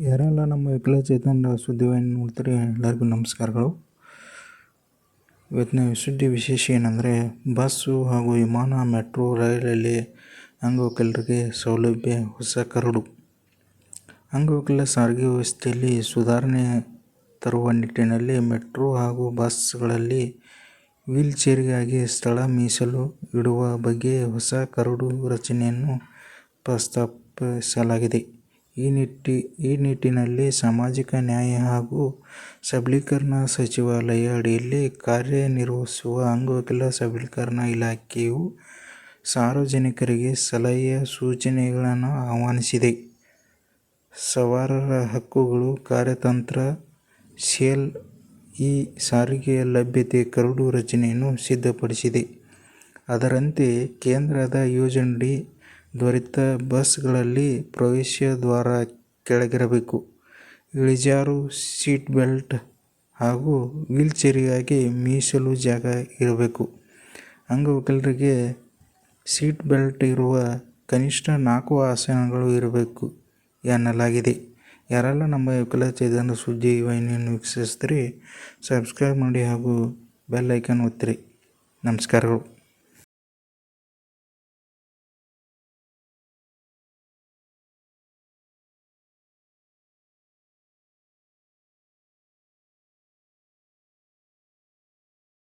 ಯಾರೆಲ್ಲ ನಮ್ಮ ವಿಕಲಚೇತನ ಸುದ್ದಿವಾಹಿನಿ ನೋಡ್ತಾರೆ, ಎಲ್ಲರಿಗೂ ನಮಸ್ಕಾರಗಳು. ಇವತ್ತಿನ ಸುದ್ದಿ ವಿಶೇಷ ಏನಂದರೆ, ಬಸ್ಸು ಹಾಗೂ ವಿಮಾನ, ಮೆಟ್ರೋ, ರೈಲಲ್ಲಿ ಅಂಗವಿಕಲರಿಗೆ ಸೌಲಭ್ಯ, ಹೊಸ ಕರಡು. ಅಂಗವಿಕಲ ಸಾರಿಗೆ ವ್ಯವಸ್ಥೆಯಲ್ಲಿ ಸುಧಾರಣೆ ತರುವ ನಿಟ್ಟಿನಲ್ಲಿ ಮೆಟ್ರೋ ಹಾಗೂ ಬಸ್ಗಳಲ್ಲಿ ವೀಲ್ಚೇರಿಗಾಗಿ ಸ್ಥಳ ಮೀಸಲು ಇಡುವ ಬಗ್ಗೆ ಹೊಸ ಕರಡು ರಚನೆಯನ್ನು ಪ್ರಸ್ತಾಪಿಸಲಾಗಿದೆ. ಈ ನಿಟ್ಟಿ, ಈ ನಿಟ್ಟಿನಲ್ಲಿ ಸಾಮಾಜಿಕ ನ್ಯಾಯ ಹಾಗೂ ಸಬಲೀಕರಣ ಸಚಿವಾಲಯ ಅಡಿಯಲ್ಲಿ ಕಾರ್ಯನಿರ್ವಹಿಸುವ ಅಂಗವಿಕಲ ಸಬಲೀಕರಣ ಇಲಾಖೆಯು ಸಾರ್ವಜನಿಕರಿಗೆ ಸಲಹೆ ಸೂಚನೆಗಳನ್ನು ಆಹ್ವಾನಿಸಿದೆ. ಸವಾರರ ಹಕ್ಕುಗಳು, ಕಾರ್ಯತಂತ್ರ ಸೇಲ್ ಈ ಸಾರಿಗೆಯ ಲಭ್ಯತೆ ಕರಡು ರಚನೆಯನ್ನು ಸಿದ್ಧಪಡಿಸಿದೆ. ಅದರಂತೆ ಕೇಂದ್ರದ ಯೋಜನೆಯಡಿ ತ್ವರಿತ ಬಸ್ಗಳಲ್ಲಿ ಪ್ರವೇಶ ದ್ವಾರ ಕೆಳಗಿರಬೇಕು. ಇಳಿಜಾರು ಸೀಟ್ ಬೆಲ್ಟ್ ಹಾಗೂ ವೀಲ್ಚೇರಿಗಾಗಿ ಮೀಸಲು ಜಾಗ ಇರಬೇಕು. ಅಂಗವಿಕಲರಿಗೆ ಸೀಟ್ ಬೆಲ್ಟ್ ಇರುವ ಕನಿಷ್ಠ ನಾಲ್ಕು ಆಸನಗಳು ಇರಬೇಕು ಎನ್ನಲಾಗಿದೆ. ಯಾರೆಲ್ಲ ನಮ್ಮ ವಿಕಲಚೇತನ ಸುದ್ದಿ ವಾಹಿನಿಯನ್ನು ವೀಕ್ಷಿಸ್ತೀರಿ ಸಬ್ಸ್ಕ್ರೈಬ್ ಮಾಡಿ ಹಾಗೂ ಬೆಲ್ ಐಕನ್ ಒತ್ತಿರಿ. ನಮಸ್ಕಾರಗಳು.